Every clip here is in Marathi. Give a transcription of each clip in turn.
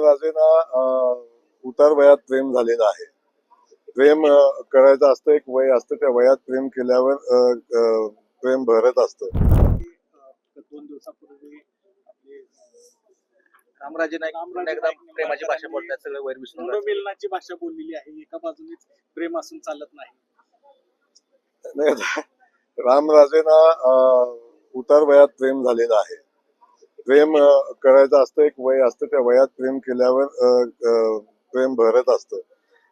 रामराजेंना अं, उतार वयात प्रेम झालेलं आहे. प्रेम करायचं असतं एक वय असतं त्या वयात प्रेम केल्यावर प्रेम भरत असतं. दोन दिवसापूर्वी आपले रामराजे नाईक एकदा प्रेमाची भाषा बोलतात सगळं वैर विसरून. मिलनाची भाषा बोललेली आहे एका बाजूनेच प्रेम असून चालत नाही. नाही, रामराजेंना उतार वयात प्रेम झालेलं आहे. प्रेम करायचं असतं एक वय असतं त्या वयात प्रेम केल्यावर प्रेम भरत असतं.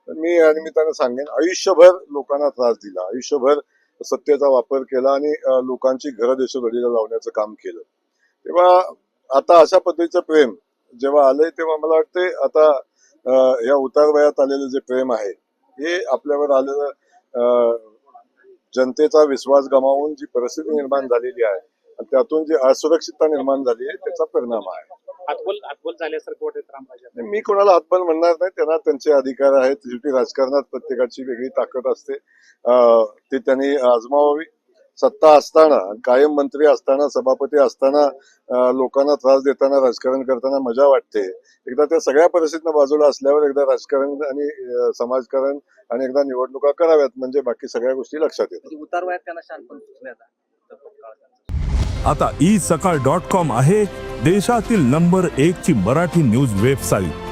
मी या निमित्तानं सांगेन आयुष्यभर लोकांना त्रास दिला. आयुष्यभर सत्तेचा वापर केला आणि लोकांची घरं देशोधडीला लावण्याचं काम केलं. तेव्हा आता अशा पद्धतीचं प्रेम जेव्हा आलंय तेव्हा मला वाटते आता या उतार वयात आलेलं जे प्रेम आहे हे आपल्यावर आलेलं जनतेचा विश्वास गमावून जी परिस्थिती निर्माण झालेली आहे त्यातून जी असुरक्षितता निर्माण झाली आहे त्याचा परिणाम आहे. हातबोल हातबोल झाल्यासारखं वाटत रामराजे मी कोणाला हातबल म्हणणार नाही त्यांना त्यांचे अधिकार आहेत. शेवटी राजकारणात प्रत्येकाची वेगळी ताकद असते. ती त्यांनी आजमावावी. सत्ता असताना कायम मंत्री असताना सभापती असताना लोकांना त्रास देताना राजकारण करताना मजा वाटते. एकदा त्या सगळ्या परिस्थितीनं बाजूला असल्यावर एकदा राजकारण आणि समाजकारण आणि एकदा निवडणुका कराव्यात म्हणजे बाकी सगळ्या गोष्टी लक्षात येतात. म्हणजे उतार वयात त्यांना शानपण आता ई सकाळ डॉट कॉम आहे देशातील नंबर एक ची मराठी न्यूज वेबसाईट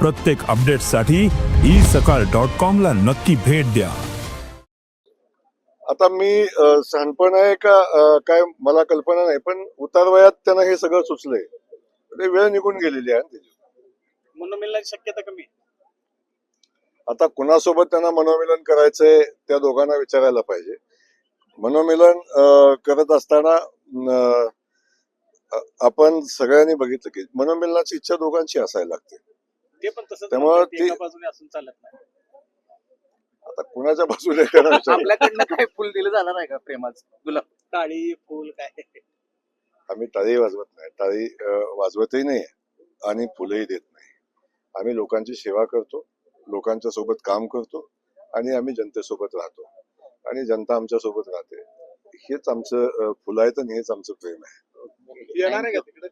प्रत्येक अपडेटसाठी ई सकाळ डॉट कॉम ला नक्की भेट द्या आता मी शहाणपण आहे का काय मला कल्पना नाही पण उतार वयात त्यांना हे सगळं सुचलंय ते वेळ निघून गेलेली आहे त्याची. मनोमिलनाची शक्यता कमी. आता कुणासोबत त्यांना मनोमिलन करायचंय त्या दोघांना विचारायला पाहिजे मनोमिलन करत असताना आपण सगळ्यांनी बघितलं की मनोमिलनाची इच्छा दोघांची असायला लागते. ते पण तसंच त्यामुळं ती- एका बाजूने असून चालत नाही. आता कुणाच्या बाजूने आपल्याकडनं काय फुल दिलं जाणार आहे का प्रेमाचं? गुलाब. टाळी फुल काय? आम्ही टाळी वाजवत नाही. टाळी वाजवतही नाही आणि फुलंही देत नाही. आम्ही लोकांची सेवा करतो लोकांच्या सोबत काम करतो आणि आम्ही जनतेसोबत राहतो. आणि जनता आमच्यासोबत राहते. हेच आमचं फुलायचं आणि हेच आमचं प्रेम आहे. येणार आहे का तिकडे?